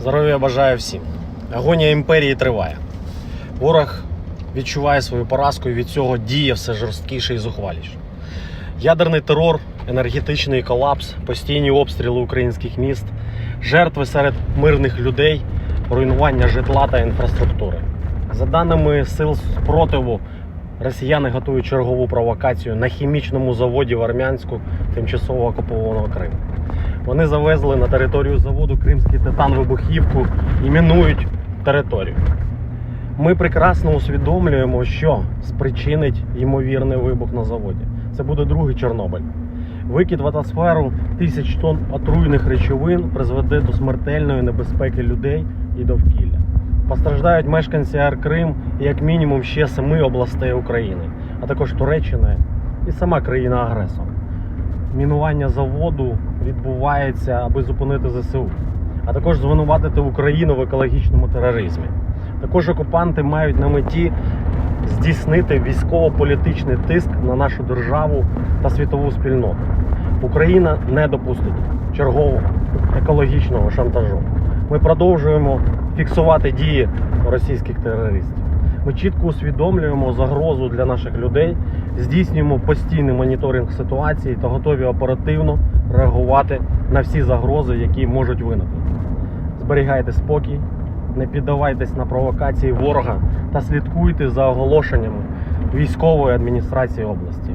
Здоров'я бажаю всім. Агонія імперії триває. Ворог відчуває свою поразку і від цього діє все жорсткіше і зухваліше. Ядерний терор, енергетичний колапс, постійні обстріли українських міст, жертви серед мирних людей, руйнування житла та інфраструктури. За даними сил спротиву, росіяни готують чергову провокацію на хімічному заводі в Армянську тимчасово окупованого Криму. Вони завезли на територію заводу Кримський титан вибухівку і мінують територію. Ми прекрасно усвідомлюємо, що спричинить ймовірний вибух на заводі. Це буде другий Чорнобиль. Викид в атмосферу тисяч тонн отруйних речовин призведе до смертельної небезпеки людей і довкілля. Постраждають мешканці Ар Крим і як мінімум ще семи областей України, а також Туреччина і сама країна-агресор. Мінування заводу відбувається, аби зупинити ЗСУ, а також звинуватити Україну в екологічному тероризмі. Також окупанти мають на меті здійснити військово-політичний тиск на нашу державу та світову спільноту. Україна не допустить чергового екологічного шантажу. Ми продовжуємо фіксувати дії російських терористів. Ми чітко усвідомлюємо загрозу для наших людей, здійснюємо постійний моніторинг ситуації та готові оперативно реагувати на всі загрози, які можуть виникнути. Зберігайте спокій, не піддавайтесь на провокації ворога та слідкуйте за оголошеннями військової адміністрації області.